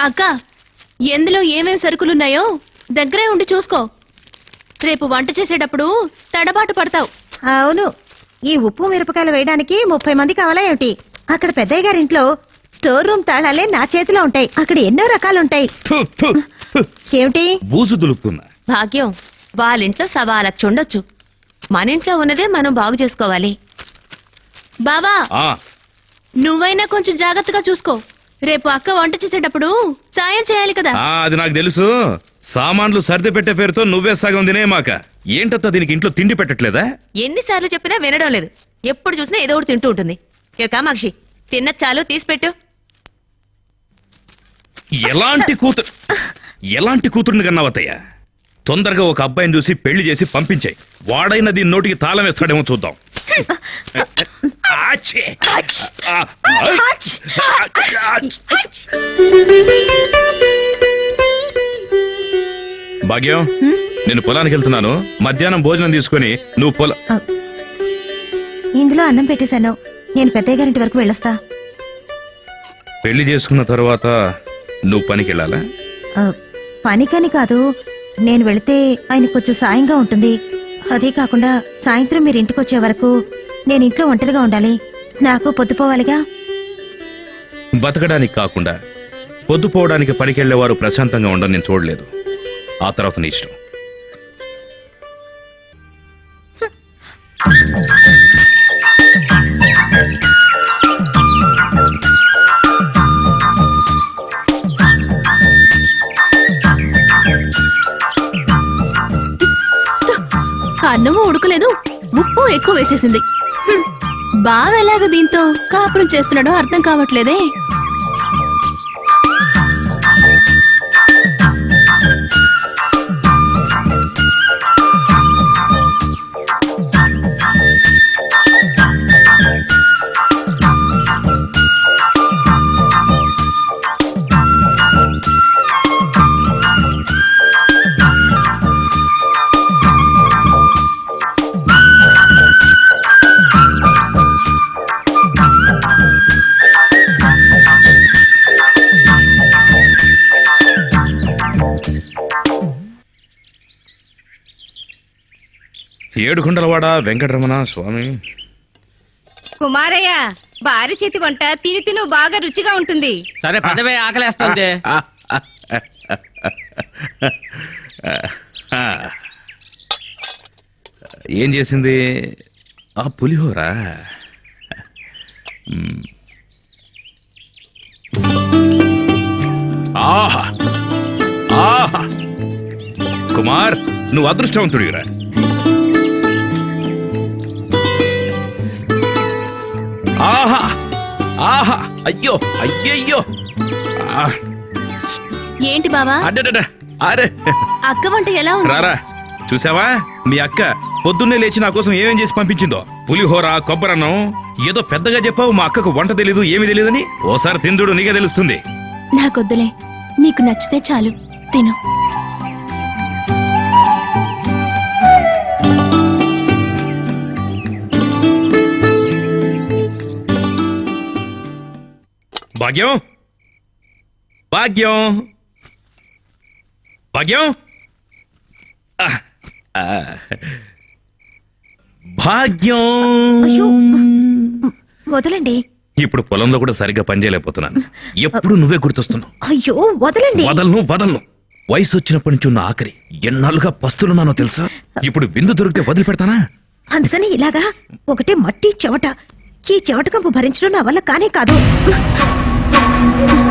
అక్క ఎందులో ఏమేం సరుకులున్నాయో దగ్గరే ఉండి చూసుకో. రేపు వంట చేసేటప్పుడు తడబాటు పడతావు. అవును. ఈ ఉప్పు మిరపకాయలు వేయడానికి ముప్పై మంది కావాలా ఏమిటి? అక్కడ పెద్దయ్య గారింట్లో స్టోర్ రూమ్ తాళాలే నా చేతిలో ఉంటాయి. అక్కడ ఎన్నో రకాలుంటాయి. ఏమిటి? బూజు దులుపుతున్నా భాగ్యం వాళ్ళింట్లో సవా లక్ష ఉండొచ్చు. మన ఇంట్లో ఉన్నదే మనం బాగు చేసుకోవాలి. బావా ఆ, నువ్వైనా కొంచెం జాగ్రత్తగా చూసుకో. రేపు అక్క వంట చేసేటప్పుడు సాయం చేయాలి కదా. ఆ, అది నాకు తెలుసు. సామాన్లు సర్ది పెట్టే పేరుతో నువ్వే సగం తినేమాక ఏంటత్తా దీనికి ఇంట్లో తిండి పెట్టట్లేదా? ఎన్నిసార్లు చెప్పినా వినడం లేదు. ఎప్పుడు చూసినా ఏదో ఒకటి తింటూ ఉంటుంది. ఏ కామాక్షి తిన్న చాలు తీసిపెట్టు ఎలాంటి కూతురు ఎలాంటి కూతురుని కన్నావతయ్య తొందరగా ఒక అబ్బాయిని చూసి పెళ్ళి చేసి పంపించాయి. వాడైనా దీని నోటికి తాళం వేస్తాడేమో చూద్దాం. భాగ్యం నేను పొలానికి వెళ్తున్నాను. మధ్యాహ్నం భోజనం తీసుకొని నువ్వు పొల ఇందులో అన్నం పెట్టేశాను. నేను పెద్దయ్య గారింటి వరకు వెళ్ళొస్తా. పెళ్ళి చేసుకున్న తర్వాత నువ్వు పనికి వెళ్ళాలా? పనికని కాదు. నేను వెళితే ఆయన కొంచెం సాయంగా ఉంటుంది. అదే కాకుండా సాయంత్రం మీరు ఇంటికి వచ్చే వరకు నేను ఇంట్లో ఒంటరిగా ఉండాలి. నాకు పొద్దుపోవాలిగా బతకడానికి కాకుండా పొద్దుపోవడానికి పనికెళ్ళేవారు ప్రశాంతంగా ఉండడం నేను చూడలేదు. ఆ తర్వాత నీ ఇష్టం. అన్నము ఉడకలేదు ఉప్పు ఎక్కువ వేసేసింది. బావ ఎలాగ దీంతో కాపురం చేస్తున్నాడో అర్థం కావట్లేదే. ఏడుకొండలవాడ వెంకటరమణ స్వామి. కుమారయ్య భార్య చేతి వంట తిని తిను బాగా రుచిగా ఉంటుంది. సరే పదవే ఆకలేస్తుంది. ఏం చేసింది? ఆ పులిహోర. ఆహా ఆహా. కుమార్ నువ్వు అదృష్టవంతుడిరా ఆహా! ఆహా! అయ్యో! అయ్యయ్యో! ఆ, ఏంటి బావా? అడ్డడడ, అరే! అక్క వంట ఎలా ఉంది? రారా! చూసావా? మీ అక్క పొద్దున్నే లేచి నా కోసం ఏమేం చేసి పంపించిందో? పులిహోర కొబ్బరన్నం ఏదో పెద్దగా చెప్పావు మా అక్కకు వంట తెలీదు ఏమీ తెలియదని ఓసారి తిందుడు నీకే తెలుస్తుంది. నాకొద్దులే. నీకు నచ్చితే చాలు. తిను. భాగ్యం భాగ్యం భాగ్యం. భాగ్యం అయ్యో వదలండి. ఇప్పుడు పొలంలో కూడా సరిగ్గా పనిచేయలేకపోతున్నాను ఎప్పుడు నువ్వే గుర్తొస్తున్నావు. అయ్యో వదలండి. వదలను వదలను. వయసు వచ్చినప్పటి నుంచి ఉన్న ఆఖరి ఎన్నాళ్ళుగా పస్తులున్నానో తెలుసా? ఇప్పుడు విందు దొరికితే వదిలిపెడతానా? అందుకని ఇలాగా ఒకటే మట్టి చెమట. ఈ చెమట కంపు భరించడం నా వల్ల కానే కాదు. Thank you.